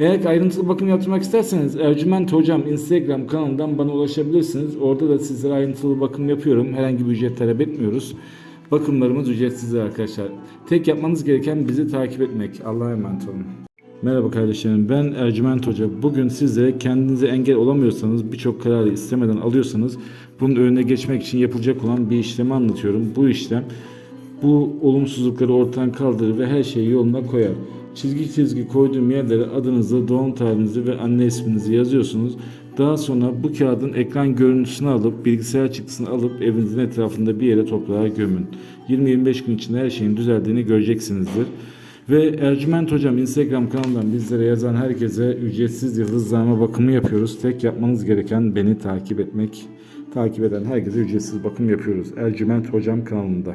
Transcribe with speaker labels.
Speaker 1: Eğer ayrıntılı bakım yaptırmak isterseniz Ercüment Hocam Instagram kanalından bana ulaşabilirsiniz. Orada da sizlere ayrıntılı bakım yapıyorum. Herhangi bir ücret talep etmiyoruz. Bakımlarımız ücretsizdir arkadaşlar. Tek yapmanız gereken bizi takip etmek. Allah'a emanet olun. Merhaba kardeşlerim ben Ercüment Hoca. Bugün sizlere kendinize engel olamıyorsanız birçok kararı istemeden alıyorsanız bunun önüne geçmek için yapılacak olan bir işlemi anlatıyorum. Bu işlem bu olumsuzlukları ortadan kaldırır ve her şeyi yoluna koyar. Çizgi çizgi koyduğum yerlere adınızı, doğum tarihinizi ve anne isminizi yazıyorsunuz. Daha sonra bu kağıdın ekran görüntüsünü alıp bilgisayar çıktısını alıp evinizin etrafında bir yere toprağa gömün. 20-25 gün içinde her şeyin düzeldiğini göreceksinizdir. Ve Ercüment Hocam Instagram kanalından bizlere yazan herkese ücretsiz yıldızlama bakımı yapıyoruz. Tek yapmanız gereken beni takip etmek. Takip eden herkese ücretsiz bakım yapıyoruz. Ercüment Hocam kanalında.